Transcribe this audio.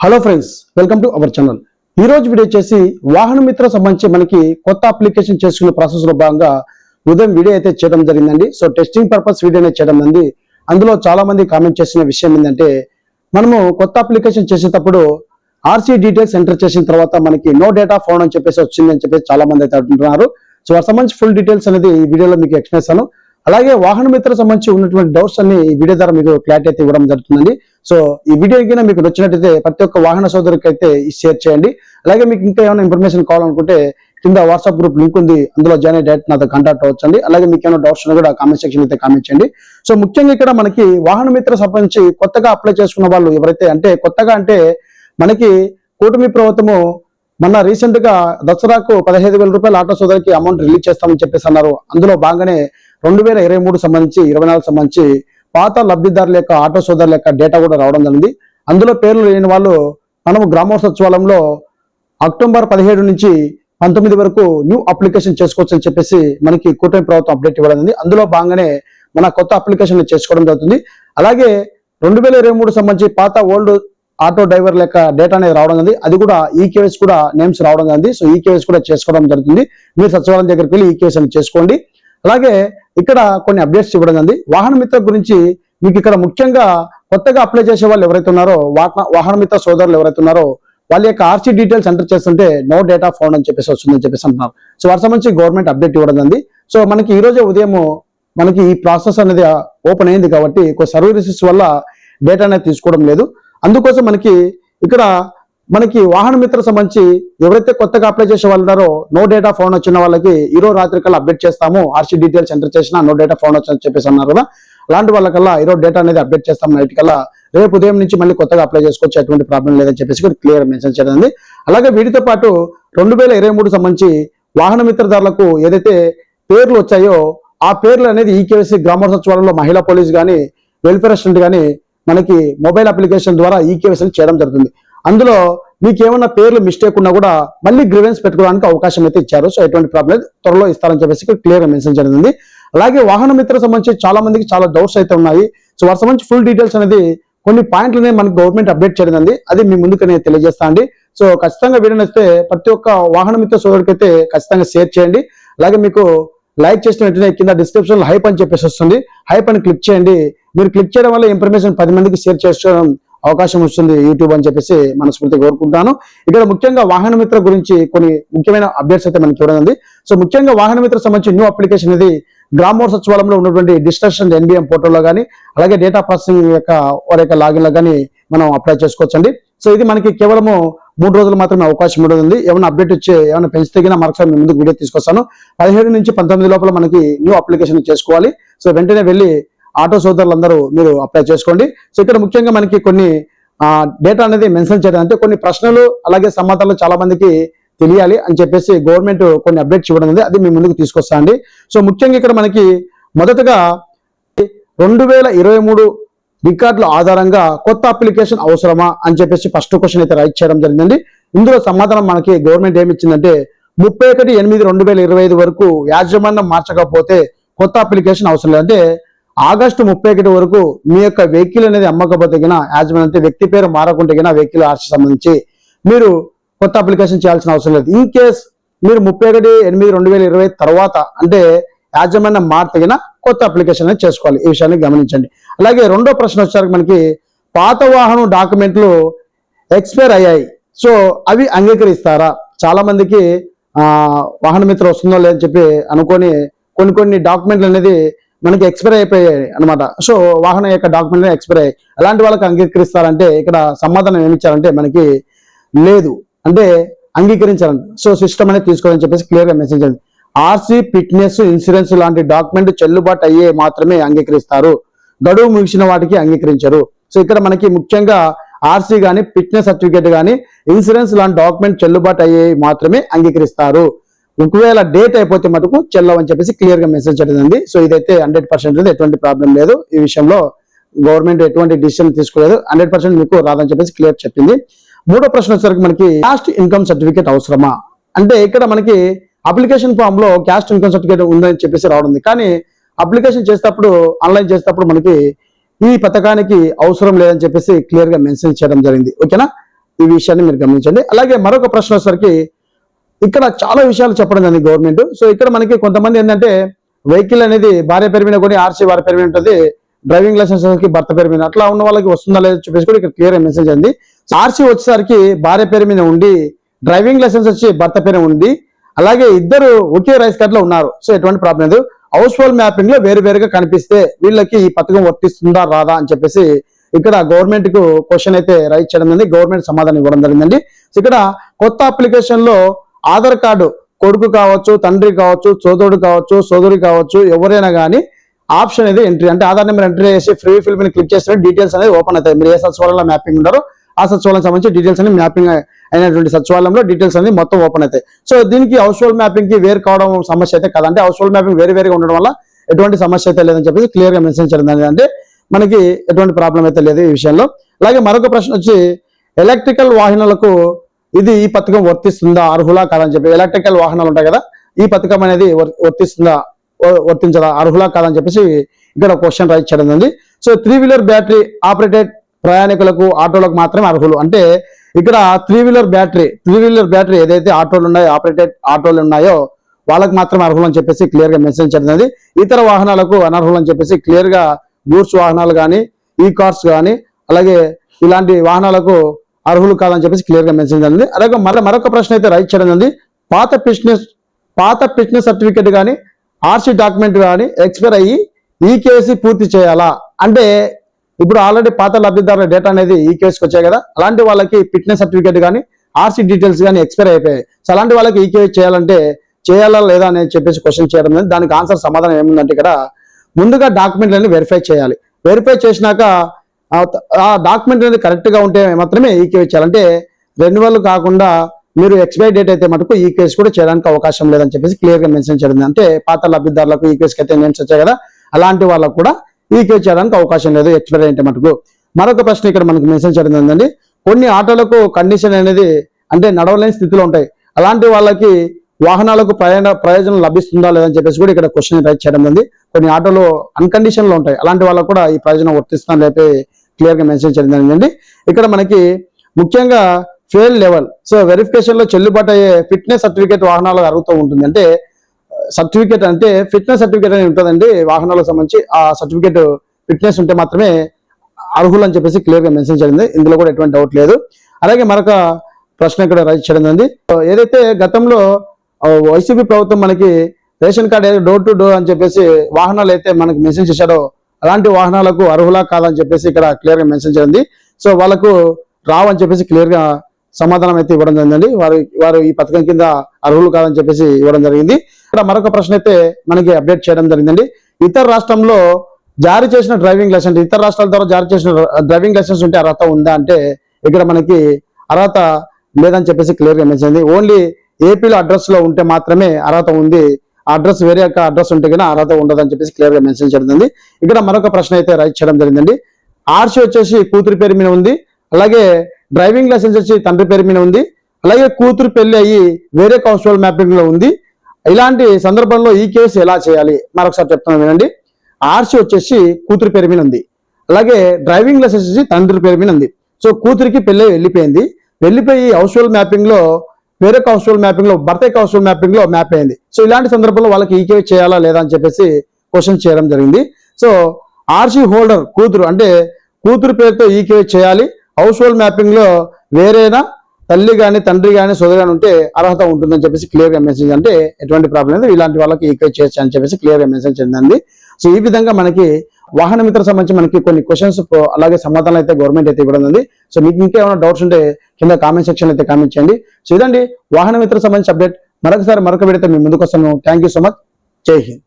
Hello friends welcome to our channel ఈ రోజు video వచ్చేసి వాహన మిత్ర సంబంధించి మనకి కొత్త అప్లికేషన్ చేసుకునే ప్రాసెస్లో భాగంగా ఉదయం వీడియో అయితే చేయడం జరిగిందండి. సో టెస్టింగ్ పర్పస్ వీడియో అనేది చేయడం జరిగింది అందులో చాలా మంది కామెంట్ చేసిన విషయం ఏంటంటే మనము కొత్త అప్లికేషన్ చేసేటప్పుడు ఆర్సీ డీటెయిల్స్ ఎంటర్ చేసిన తర్వాత మనకి నో డేటా ఫోన్ అని చెప్పేసి వచ్చింది అని చెప్పేసి చాలా మంది అయితే అంటున్నారు. సో వాటి సంబంధించి ఫుల్ డీటెయిల్స్ అనేది ఈ వీడియోలో మీకు ఎక్స్ప్లెయిన్ అలాగే వాహన మిత్ర సంబంధించి ఉన్నటువంటి డౌట్స్ అన్ని ఈ వీడియో ద్వారా మీకు క్లారిటీ అయితే ఇవ్వడం జరుగుతుందండి. సో ఈ వీడియో కింద మీకు నచ్చినట్టయితే ప్రతి ఒక్క వాహన సోదరికి అయితే షేర్ చేయండి. అలాగే మీకు ఇంకా ఏమైనా ఇన్ఫర్మేషన్ కావాలనుకుంటే కింద వాట్సాప్ గ్రూప్ లింక్ ఉంది. అందులో జాయిన్ అయ్యి డైరెక్ట్ నాతో కాంటాక్ట్ అవ్వచ్చండి. అలాగే మీకు ఏమైనా డౌట్స్ కూడా కామెంట్ సెక్షన్ అయితే కామెంట్ చేయండి. సో ముఖ్యంగా ఇక్కడ మనకి వాహన మిత్ర సంబంధించి కొత్తగా అప్లై చేసుకున్న వాళ్ళు ఎవరైతే అంటే కొత్తగా అంటే మనకి కూటమి ప్రభుత్వము మొన్న రీసెంట్గా దసరాకు పదహైదు వేల రూపాయల ఆటో సోదరికి అమౌంట్ రిలీజ్ చేస్తామని చెప్పేసి అన్నారు. అందులో భాగంగానే రెండు వేల ఇరవై మూడు సంబంధించి ఇరవై నాలుగు సంబంధించి పాత లబ్ధిదారుల యొక్క ఆటో సోదరుల యొక్క డేటా కూడా రావడం జరిగింది. అందులో పేర్లు లేని వాళ్ళు మనము గ్రామోత్సవాలంలో అక్టోబర్ పదిహేడు నుంచి పంతొమ్మిది వరకు న్యూ అప్లికేషన్ చేసుకోవచ్చు అని చెప్పేసి మనకి కూటమి ప్రభుత్వం అప్డేట్ ఇవ్వడం జరిగింది. అందులో భాగంగానే మన కొత్త అప్లికేషన్ చేసుకోవడం జరుగుతుంది. అలాగే రెండు వేల ఇరవై మూడు సంబంధించి పాత ఓల్డ్ ఆటో డ్రైవర్ లెక్క డేటా అనేది రావడం జరిగింది. అది కూడా ఈకేఎస్ కూడా నేమ్స్ రావడం జరిగింది. సో ఈకేఎస్ కూడా చేసుకోవడం జరుగుతుంది. మీరు సచివాలయం దగ్గరికి వెళ్ళి ఈకేఎస్ అని చేసుకోండి. అలాగే ఇక్కడ కొన్ని అప్డేట్స్ ఇవ్వడం జరిగింది. వాహన మిత్ర గురించి మీకు ఇక్కడ ముఖ్యంగా కొత్తగా అప్లై చేసే వాళ్ళు ఎవరైతే ఉన్నారో వాహన వాహన మిత్ర సోదరులు ఎవరైతే ఉన్నారో వాళ్ళ యొక్క ఆర్సీ డీటెయిల్స్ ఎంటర్ చేస్తుంటే నో డేటా ఫౌండ్ అని చెప్పేసి వస్తుందని చెప్పేసి అంటున్నారు. సో వాటి సంబంధించి గవర్నమెంట్ అప్డేట్ ఇవ్వడం జరిగింది. సో మనకి ఈ రోజే ఉదయం మనకి ఈ ప్రాసెస్ అనేది ఓపెన్ అయింది కాబట్టి కొన్ని సర్వీసెస్ వల్ల డేటా అనేది తీసుకోవడం లేదు. అందుకోసం మనకి ఇక్కడ మనకి వాహన మిత్ర సంబంధించి ఎవరైతే కొత్తగా అప్లై చేసే వాళ్ళు ఉన్నారో నో డేటా ఫోన్ వచ్చిన వాళ్ళకి ఈరోజు రాత్రి కల్లా అప్డేట్ చేస్తాము. ఆర్సీ డీటెయిల్స్ ఎంటర్ చేసినా నో డేటా ఫోన్ వచ్చని చెప్పేసి అన్నారు కదా. అలాంటి వాళ్ళకల్లా ఈరోజు డేటా అనేది అప్డేట్ చేస్తాం నైట్ కల్లా. రేపు ఉదయం నుంచి మళ్ళీ కొత్తగా అప్లై చేసుకోవచ్చు ఎటువంటి ప్రాబ్లం లేదని చెప్పేసి కూడా క్లియర్ మెన్షన్ చేయడం అలాగే వీటితో పాటు రెండు వేల ఇరవై మూడు సంబంధించి వాహన మిత్రదారులకు ఏదైతే పేర్లు వచ్చాయో ఆ పేర్లు అనేది ఈకేవీసీ గ్రామ సచివాలయంలో మహిళా పోలీస్ కానీ వెల్ఫేర్ అసిస్టెంట్ కానీ మనకి మొబైల్ అప్లికేషన్ ద్వారా ఈకేవీసీ చేయడం జరుగుతుంది. అందులో మీకు పేర్లు మిస్టేక్ ఉన్నా కూడా మళ్ళీ గ్రివెన్స్ పెట్టుకోవడానికి అవకాశం అయితే ఇచ్చారు. సో ఎటువంటి ప్రాబ్లం త్వరలో ఇస్తారని చెప్పేసి క్లియర్గా మెన్షన్ జరిగింది. అలాగే వాహన మిత్ర సంబంధించి చాలా మందికి చాలా డౌట్స్ అయితే ఉన్నాయి. సో వాటి సంబంధించి ఫుల్ డీటెయిల్స్ అనేది కొన్ని పాయింట్లనే మనకు మనకి గవర్నమెంట్ అప్డేట్ చేయడం అది మీ ముందుకు నేను తెలియజేస్తా అండి. సో ఖచ్చితంగా వీడియో నచ్చితే ప్రతి ఒక్క వాహన మిత్ర సోదరుడికి అయితే ఖచ్చితంగా షేర్ చేయండి. అలాగే మీకు లైక్ చేసిన వెంటనే కింద డిస్క్రిప్షన్లో హైప్ అని చెప్పేసి వస్తుంది. హైప్ అని క్లిక్ చేయండి. మీరు క్లిక్ చేయడం వల్ల ఇన్ఫర్మేషన్ పది మందికి షేర్ చేసుకోవడం అవకాశం వస్తుంది యూట్యూబ్ అని చెప్పేసి మనస్ఫూర్తిగా కోరుకుంటాను. ఇక్కడ ముఖ్యంగా వాహన మిత్ర గురించి కొన్ని ముఖ్యమైన అప్డేట్స్ అయితే మనకి చూడడం సో ముఖ్యంగా వాహన మిత్ర సంబంధించి న్యూ అప్లికేషన్ ఇది గ్రామోర్ సచివాలయంలో ఉన్నటువంటి డిస్ట్రక్షన్ ఎన్బిఎం పోర్టల్లో కానీ అలాగే డేటా ప్రాసెసింగ్ యొక్క వారి యొక్క లాగిన్లో కానీ మనం అప్లై చేసుకోవచ్చండి. సో ఇది మనకి కేవలము మూడు రోజులు మాత్రమే అవకాశం ఉంటుంది ఏమైనా అప్డేట్ ఇచ్చే ఏమైనా పెంచితే గిన మరొకసారి ముందుకు వీడియో తీసుకొస్తాను. పదిహేడు నుంచి పంతొమ్మిది లోపల మనకి న్యూ అప్లికేషన్ చేసుకోవాలి. సో వెంటనే వెళ్ళి ఆటో సోదరులందరూ మీరు అప్లై చేసుకోండి. సో ఇక్కడ ముఖ్యంగా మనకి కొన్ని డేటా అనేది మెన్షన్ చేయడం అంటే కొన్ని ప్రశ్నలు అలాగే సమాధానాలు చాలా మందికి తెలియాలి అని చెప్పేసి గవర్నమెంట్ కొన్ని అప్డేట్స్ ఇవ్వడం ఉంది. అది మీ ముందుకు తీసుకొస్తా అండి. సో ముఖ్యంగా ఇక్కడ మనకి మొదటగా రెండు వేల ఇరవై మూడు రికార్డుల ఆధారంగా కొత్త అప్లికేషన్ అవసరమా అని చెప్పేసి ఫస్ట్ క్వశ్చన్ అయితే రైట్ చేయడం జరిగిందండి. ఇందులో సమాధానం మనకి గవర్నమెంట్ ఏమి ఇచ్చిందంటే ముప్పై ఒకటి ఎనిమిది రెండు వేల ఇరవై ఐదు వరకు యాజమాన్యం మార్చకపోతే కొత్త అప్లికేషన్ అవసరం లేదు. అంటే ఆగస్టు ముప్పై ఒకటి వరకు మీ యొక్క వెహికల్ అనేది అమ్మకపోతే గిన అంటే వ్యక్తి పేరు మారకుంటే గిన వెహికల్ ఆర్చి సంబంధించి మీరు కొత్త అప్లికేషన్ చేయాల్సిన అవసరం లేదు. ఇన్ కేస్ మీరు ముప్పై ఒకటి ఎనిమిది రెండు వేల ఇరవై తర్వాత అంటే యాజమాన్యం మార్తగిన కొత్త అప్లికేషన్ అనేది చేసుకోవాలి. ఈ విషయాన్ని గమనించండి. అలాగే రెండో ప్రశ్న వచ్చేసరికి మనకి పాత వాహనం డాక్యుమెంట్లు ఎక్స్పైర్ అయ్యాయి. సో అవి అంగీకరిస్తారా? చాలా మందికి వాహన మిత్ర వస్తుందో లేదని చెప్పి అనుకొని కొన్ని కొన్ని డాక్యుమెంట్లు అనేది మనకి ఎక్స్పైర్ అయిపోయాయి అనమాట సో వాహనం యొక్క డాక్యుమెంట్ ఎక్స్పైర్ అయ్యాయి. అలాంటి వాళ్ళకి అంగీకరిస్తారంటే ఇక్కడ సమాధానం ఏమిచ్చారంటే మనకి లేదు. అంటే అంగీకరించాలంట సో సిస్టమ్ అనేది తీసుకోవాలని చెప్పేసి క్లియర్గా మెసేజ్ అండి ఆర్సీ ఫిట్నెస్ ఇన్సూరెన్స్ లాంటి డాక్యుమెంట్ చెల్లుబాటు అయ్యే మాత్రమే అంగీకరిస్తారు. గడువు ముగిసిన వాటికి అంగీకరించరు. సో ఇక్కడ మనకి ముఖ్యంగా ఆర్సీ కానీ ఫిట్నెస్ సర్టిఫికేట్ కానీ ఇన్సూరెన్స్ లాంటి డాక్యుమెంట్ చెల్లుబాటు అయ్యే మాత్రమే అంగీకరిస్తారు. ఒకవేళ డేట్ అయిపోతే మటుకు చెల్లవని చెప్పేసి క్లియర్గా మెసేజ్ జరిగింది సో ఇదైతే హండ్రెడ్ పర్సెంట్ ఎటువంటి ప్రాబ్లం లేదు. ఈ విషయంలో గవర్నమెంట్ ఎటువంటి డిసిషన్ తీసుకోలేదు. హండ్రెడ్ పర్సెంట్ మీకు రాదని చెప్పేసి క్లియర్ చెప్పింది. మూడో ప్రశ్న వచ్చేసరికి మనకి క్యాస్ట్ ఇన్కమ్ సర్టిఫికేట్ అవసరమా? అంటే ఇక్కడ మనకి అప్లికేషన్ ఫామ్లో క్యాస్ట్ ఇన్కమ్ సర్టిఫికేట్ ఉందని చెప్పేసి రావడం కానీ అప్లికేషన్ చేసేటప్పుడు ఆన్లైన్ చేసేటప్పుడు మనకి ఈ పథకానికి అవసరం లేదని చెప్పేసి క్లియర్గా మెన్షన్ చేయడం జరిగింది. ఓకేనా ఈ విషయాన్ని మీరు గమనించండి. అలాగే మరొక ప్రశ్న వచ్చేసరికి ఇక్కడ చాలా విషయాలు చెప్పడం జరిగింది గవర్నమెంట్. సో ఇక్కడ మనకి కొంతమంది ఏంటంటే వెహికల్ అనేది భార్య పేరు మీద కూడా ఆర్సీ వారి పేరు మీద ఉంటుంది. డ్రైవింగ్ లైసెన్స్కి భర్త పేరు మీద. అట్లా ఉన్న వాళ్ళకి వస్తుందా లేదా చెప్పేసి కూడా ఇక్కడ క్లియర్ మెసేజ్ అంది. ఆర్సీ వచ్చేసరికి భార్య పేరు మీద ఉండి డ్రైవింగ్ లైసెన్స్ వచ్చి భర్త పేరు ఉంది అలాగే ఇద్దరు ఒకే రైస్ కార్డ్లో ఉన్నారు. సో ఎటువంటి ప్రాబ్లం లేదు. హౌస్ హోల్డ్ మ్యాపింగ్లో వేరు వేరుగా కనిపిస్తే వీళ్ళకి ఈ పథకం వర్తిస్తుందా రాదా అని చెప్పేసి ఇక్కడ గవర్నమెంట్కు క్వశ్చన్ అయితే రైట్ చేయడం జరిగింది. గవర్నమెంట్ సమాధానం ఇవ్వడం జరిగిందండి. సో ఇక్కడ కొత్త అప్లికేషన్లో ఆధార్ కార్డు కొడుకు కావచ్చు తండ్రి కావచ్చు సోదరుడు కావచ్చు సోదరి కావచ్చు ఎవరైనా కానీ ఆప్షన్ అనేది ఎంట్రీ అంటే ఆధార్ నెంబర్ ఎంట్రీ చేసి ఫ్రీ ఫిల్ మీద క్లిక్ చేస్తే డీటెయిల్స్ అనేది ఓపెన్ అవుతాయి. మీరు ఏ సచివాలయంలో మ్యాపింగ్ ఉన్నారో ఆ సచివాలయం సంబంధించి డీటెయిల్స్ అనేది మ్యాపింగ్ అయినటువంటి సచివాలయంలో డీటెయిల్స్ అనేది మొత్తం ఓపెన్ అవుతాయి. సో దీనికి హౌస్ హోల్డ్ మ్యాపింగ్కి వేరు కావడం సమస్య అయితే కాదు. అంటే హౌస్ హోల్డ్ మ్యాపింగ్ వేరే వేరుగా ఉండడం వల్ల ఎటువంటి సమస్య అయితే లేదని చెప్పేసి క్లియర్గా మెన్షన్ చేయడం అంటే మనకి ఎటువంటి ప్రాబ్లం అయితే లేదు ఈ విషయంలో. అలాగే మరొక ప్రశ్న వచ్చి ఎలక్ట్రికల్ వాహనాలకు ఇది ఈ పథకం వర్తిస్తుందా? అర్హులా కాదని చెప్పి ఎలక్ట్రికల్ వాహనాలు ఉంటాయి కదా ఈ పథకం అనేది వర్తిస్తుందా? వర్తించదా? అర్హులా కాదని చెప్పేసి ఇక్కడ క్వశ్చన్ రైట్ చేయడం ఉంది so three wheeler battery operated ప్రయాణికులకు ఆటోలకు మాత్రమే అర్హులు. అంటే ఇక్కడ three wheeler battery three wheeler battery ఏదైతే ఆటోలు ఉన్నాయో ఆపరేటెడ్ ఆటోలు ఉన్నాయో వాళ్ళకి మాత్రం అర్హులు అని చెప్పేసి క్లియర్గా మెన్షన్ చేయడం ఇతర వాహనాలకు అనర్హులు అని చెప్పేసి క్లియర్గా గూడ్స్ వాహనాలు కానీ ఈ కార్స్ కానీ అలాగే ఇలాంటి వాహనాలకు అర్హులు కాదని చెప్పేసి క్లియర్గా మెన్షన్ జరిగింది. అలాగే మరొక మరొక ప్రశ్న అయితే రైట్ చేయడం జరిగింది. పాత ఫిట్నెస్ పాత ఫిట్నెస్ సర్టిఫికేట్ కానీ ఆర్సీ డాక్యుమెంట్ కానీ ఎక్స్పైర్ అయ్యి ఈ కేసు పూర్తి చేయాలా? అంటే ఇప్పుడు ఆల్రెడీ పాత లబ్ధిదారుల డేటా అనేది ఈ కేసుకి వచ్చాయి కదా. అలాంటి వాళ్ళకి ఫిట్నెస్ సర్టిఫికేట్ కానీ ఆర్సీ డీటెయిల్స్ కానీ ఎక్స్పైర్ అయిపోయాయి. సో అలాంటి వాళ్ళకి ఈ కేసు చేయాలంటే చేయాలా లేదా అని చెప్పేసి క్వశ్చన్ చేయడం దానికి ఆన్సర్ సమాధానం ఏముందంటే ఇక్కడ ముందుగా డాక్యుమెంట్లన్నీ వెరిఫై చేయాలి. వెరిఫై చేసినాక ఆ డాక్యుమెంట్ అనేది కరెక్ట్గా ఉంటే మాత్రమే ఈ కేసు చేయాలంటే రెన్యువల్ కాకుండా మీరు ఎక్స్పైరీ డేట్ అయితే మటుకు ఈ కేసు కూడా చేయడానికి అవకాశం లేదని చెప్పేసి క్లియర్గా మెన్షన్ చేయడం అంటే పాత లబ్ధిదారులకు ఈ కేసుకి అయితే నేమ్స్ వచ్చాయి కదా అలాంటి వాళ్ళకు కూడా ఈ కేసు చేయడానికి అవకాశం లేదు ఎక్స్పైరీ అయితే మటుకు. మరొక ప్రశ్న ఇక్కడ మనకు మెన్షన్ చేయడం ఏంటండి కొన్ని ఆటోలకు కండిషన్ అనేది అంటే నడవలేని స్థితిలో ఉంటాయి. అలాంటి వాళ్ళకి వాహనాలకు ప్రయాణ ప్రయోజనం లభిస్తుందా లేదని చెప్పేసి కూడా ఇక్కడ క్వశ్చన్ రైట్ చేయడం ఉంది. కొన్ని ఆటోలు అన్కండిషన్లో ఉంటాయి. అలాంటి వాళ్ళకు కూడా ఈ ప్రయోజనం వర్తిస్తుందా లేకపోతే క్లియర్గా మెన్షన్ చేయడం జరిగిందండి. ఇక్కడ మనకి ముఖ్యంగా ఫెయిల్ లెవెల్ సో వెరిఫికేషన్లో చెల్లుబాటు అయ్యే ఫిట్నెస్ సర్టిఫికేట్ వాహనాలు అరుగుతూ ఉంటుంది అంటే సర్టిఫికేట్ అంటే ఫిట్నెస్ సర్టిఫికేట్ అనేది ఉంటుందండి. వాహనాలకు సంబంధించి ఆ సర్టిఫికేట్ ఫిట్నెస్ ఉంటే మాత్రమే అర్హులు అని చెప్పేసి క్లియర్గా మెన్షన్ చేయండి ఇందులో కూడా ఎటువంటి డౌట్ లేదు. అలాగే మరొక ప్రశ్న ఇక్కడ రైజ్ చేయడం జరిగింది. ఏదైతే గతంలో వైసీపీ ప్రభుత్వం మనకి ration card door to door అని చెప్పేసి వాహనాలు అయితే మనకు మెసేజ్ చేశారో అలాంటి వాహనాలకు అర్హులా కాదని చెప్పేసి ఇక్కడ క్లియర్గా మెన్షన్ చేయండి సో వాళ్ళకు రావని చెప్పేసి క్లియర్గా సమాధానం అయితే ఇవ్వడం జరిగిందండి. వారు వారు ఈ పథకం కింద అర్హులు కాదని చెప్పేసి ఇవ్వడం జరిగింది. ఇక్కడ మరొక ప్రశ్న అయితే మనకి అప్డేట్ చేయడం జరిగిందండి. ఇతర రాష్ట్రంలో జారీ చేసిన డ్రైవింగ్ లైసెన్స్ ఇతర రాష్ట్రాల ద్వారా జారీ చేసిన డ్రైవింగ్ లైసెన్స్ ఉంటే అర్హత ఉందా అంటే ఇక్కడ మనకి అర్హత లేదని చెప్పేసి క్లియర్గా మెన్షన్ ఓన్లీ ఏపీలో అడ్రస్లో ఉంటే మాత్రమే అర్హత ఉంది అడ్రస్ వేరే యొక్క అడ్రస్ ఉంటే కానీ అర్హత ఉండదని చెప్పేసి క్లియర్గా మెన్షన్ చేయడం ఇక్కడ మరొక ప్రశ్న అయితే రైట్ చేయడం జరిగిందండి. ఆర్సీ వచ్చేసి కూతురి పేరు మీద ఉంది. అలాగే డ్రైవింగ్ లైసెన్స్ వచ్చి తండ్రి పేరు మీద ఉంది. అలాగే కూతురు పెళ్ళి అయ్యి వేరే కౌన్సిల్ మ్యాపింగ్లో ఉంది. ఇలాంటి సందర్భంలో ఈ కేసు ఎలా చేయాలి? మరొకసారి చెప్తున్నాను వినండి. ఆర్సీ వచ్చేసి కూతురు పేరు మీద ఉంది. అలాగే డ్రైవింగ్ లైసెన్స్ వచ్చి తండ్రి పేరు మీద ఉంది. సో కూతురికి పెళ్ళి వెళ్ళిపోయింది. వెళ్ళిపోయి హౌస్ఫుల్ మ్యాపింగ్లో వేరే హౌస్ఫుల్ మ్యాపింగ్లో భర్తే హౌస్ఫుల్ మ్యాపింగ్లో మ్యాప్ అయింది. సో ఇలాంటి సందర్భంలో వాళ్ళకి ఈకే చేయాలా లేదా అని చెప్పేసి క్వశ్చన్ చేయడం జరిగింది. సో ఆర్సీ హోల్డర్ కూతురు అంటే కూతురు పేరుతో ఈకే చేయాలి. హౌస్ హోల్డ్ మ్యాపింగ్లో వేరేనా తల్లి కానీ తండ్రి కానీ సోదరి కానీ ఉంటే అర్హత ఉంటుందని చెప్పేసి క్లియర్గా మెసేజ్ అంటే ఎటువంటి ప్రాబ్లం లేదు. ఇలాంటి వాళ్ళకి ఈకే చేయొచ్చు అని చెప్పేసి క్లియర్గా మెసేజ్ చెందింది. సో ఈ విధంగా మనకి వాహన మిత్ర సంబంధించి మనకి కొన్ని క్వశ్చన్స్ అలాగే సమాధానాలు అయితే గవర్నమెంట్ అయితే ఇవ్వడం ఉంది సో మీకు ఇంకా ఏమైనా డౌట్స్ ఉంటే కింద కామెంట్ సెక్షన్ అయితే కామెంట్ చేయండి. సో ఇదండి వాహన మిత్ర సంబంధించి అప్డేట్ మరొకసారి మరొక వీడియోతో మీ ముందుకు వస్తాను థ్యాంక్ యూ సో మచ్ జై హింద్